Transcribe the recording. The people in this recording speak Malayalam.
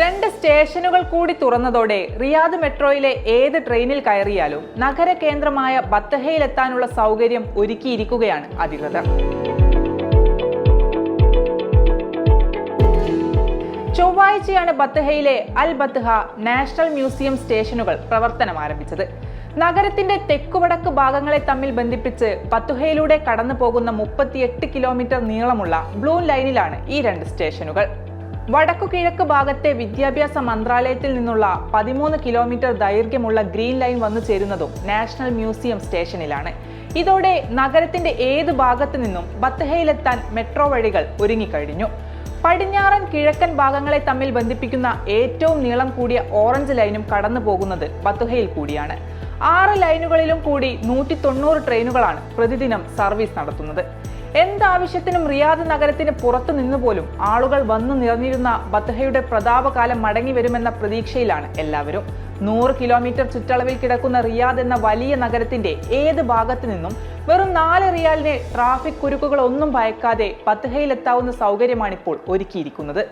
രണ്ട് സ്റ്റേഷനുകൾ കൂടി തുറന്നതോടെ റിയാദ് മെട്രോയിലെ ഏത് ട്രെയിനിൽ കയറിയാലും നഗര കേന്ദ്രമായ ബത്തഹയിലെത്താനുള്ള സൗകര്യം ഒരുക്കിയിരിക്കുകയാണ് അധികൃതർ. ചൊവ്വാഴ്ചയാണ് ബത്തഹയിലെ അൽ ബത്തഹ നാഷണൽ മ്യൂസിയം സ്റ്റേഷനുകൾ പ്രവർത്തനം ആരംഭിച്ചത്. നഗരത്തിന്റെ തെക്കുവടക്ക് ഭാഗങ്ങളെ തമ്മിൽ ബന്ധിപ്പിച്ച് ബത്തുഹയിലൂടെ കടന്നു പോകുന്ന മുപ്പത്തിയെട്ട് കിലോമീറ്റർ നീളമുള്ള ബ്ലൂ ലൈനിലാണ് ഈ രണ്ട് സ്റ്റേഷനുകൾ. വടക്കു കിഴക്ക് ഭാഗത്തെ വിദ്യാഭ്യാസ മന്ത്രാലയത്തിൽ നിന്നുള്ള പതിമൂന്ന് കിലോമീറ്റർ ദൈർഘ്യമുള്ള ഗ്രീൻ ലൈൻ വന്നു ചേരുന്നതും നാഷണൽ മ്യൂസിയം സ്റ്റേഷനിലാണ്. ഇതോടെ നഗരത്തിന്റെ ഏത് ഭാഗത്തു നിന്നും ബത്തഹയിലെത്താൻ മെട്രോ വഴികൾ ഒരുങ്ങിക്കഴിഞ്ഞു. പടിഞ്ഞാറൻ കിഴക്കൻ ഭാഗങ്ങളെ തമ്മിൽ ബന്ധിപ്പിക്കുന്ന ഏറ്റവും നീളം കൂടിയ ഓറഞ്ച് ലൈനും കടന്നു പോകുന്നത് ബത്തുഹയിൽ കൂടിയാണ്. ആറ് ലൈനുകളിലും കൂടി നൂറ്റി തൊണ്ണൂറ് ട്രെയിനുകളാണ് പ്രതിദിനം സർവീസ് നടത്തുന്നത്. എന്താവശ്യത്തിനും റിയാദ് നഗരത്തിന് പുറത്തു നിന്നുപോലും ആളുകൾ വന്നു നിറഞ്ഞിരുന്ന ബത്തഹയുടെ പ്രതാപകാലം മടങ്ങി വരുമെന്ന പ്രതീക്ഷയിലാണ് എല്ലാവരും. നൂറ് കിലോമീറ്റർ ചുറ്റളവിൽ കിടക്കുന്ന റിയാദ് എന്ന വലിയ നഗരത്തിന്റെ ഏത് ഭാഗത്തു നിന്നും വെറും നാല് റിയാലിനെ ട്രാഫിക് കുരുക്കുകളൊന്നും ഭയക്കാതെ ബത്തഹയിലെത്താവുന്ന സൗകര്യമാണിപ്പോൾ ഒരുക്കിയിരിക്കുന്നത്.